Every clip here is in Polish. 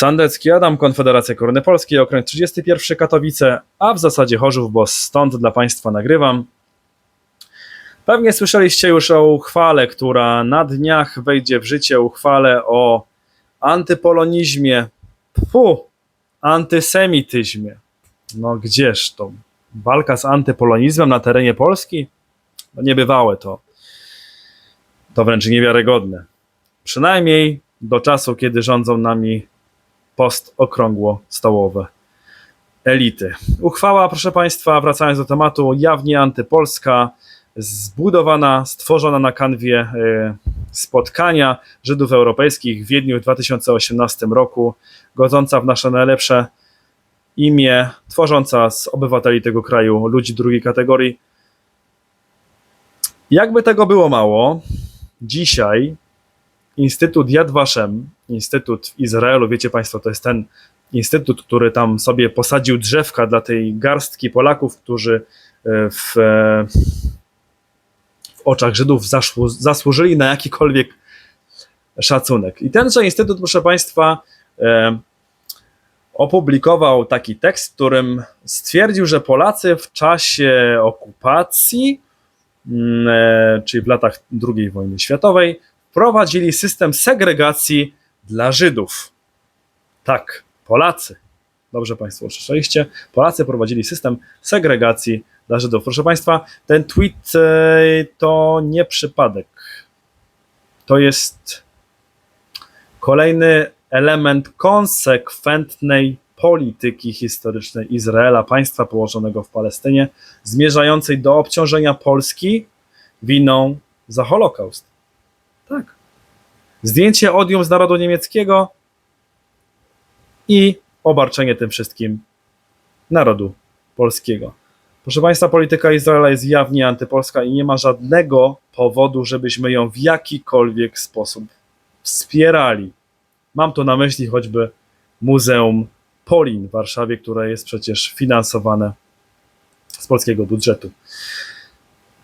Sandecki Adam, Konfederacja Korony Polskiej, okręg 31 Katowice, a w zasadzie Chorzów, bo stąd dla Państwa nagrywam. Pewnie słyszeliście już o uchwale, która na dniach wejdzie w życie, uchwale o antypolonizmie, pu, antysemityzmie. No gdzież to? Walka z antypolonizmem na terenie Polski? No niebywałe to. To wręcz niewiarygodne. Przynajmniej do czasu, kiedy rządzą nami postokrągło-stołowe elity. Uchwała, proszę Państwa, wracając do tematu, jawnie antypolska, zbudowana, stworzona na kanwie y, spotkania Żydów europejskich w Wiedniu w 2018 roku, godząca w nasze najlepsze imię, tworząca z obywateli tego kraju ludzi drugiej kategorii. Jakby tego było mało, dzisiaj Instytut Yad Vashem, Instytut w Izraelu, wiecie Państwo, to jest ten instytut, który tam sobie posadził drzewka dla tej garstki Polaków, którzy e, w, e, w oczach Żydów zaszło, zasłużyli na jakikolwiek szacunek. I tenże instytut, proszę Państwa, e, opublikował taki tekst, w którym stwierdził, że Polacy w czasie okupacji, mm, czyli w latach II wojny światowej, wprowadzili system segregacji dla Żydów. Tak, Polacy. Dobrze Państwo usłyszeliście. Polacy prowadzili system segregacji dla Żydów. Proszę Państwa, ten tweet to nie przypadek. To jest kolejny element konsekwentnej polityki historycznej Izraela, państwa położonego w Palestynie, zmierzającej do obciążenia Polski winą za Holokaust. Tak. Zdjęcie odium z narodu niemieckiego i obarczenie tym wszystkim narodu polskiego. Proszę Państwa, polityka Izraela jest jawnie antypolska i nie ma żadnego powodu, żebyśmy ją w jakikolwiek sposób wspierali. Mam tu na myśli choćby Muzeum Polin w Warszawie, które jest przecież finansowane z polskiego budżetu.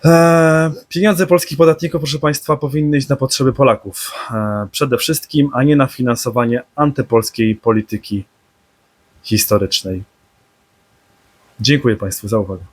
Eee, Pieniądze polskich podatników, proszę Państwa, powinny iść na potrzeby Polaków. Eee, Przede wszystkim, a nie na finansowanie antypolskiej polityki historycznej. Dziękuję Państwu za uwagę.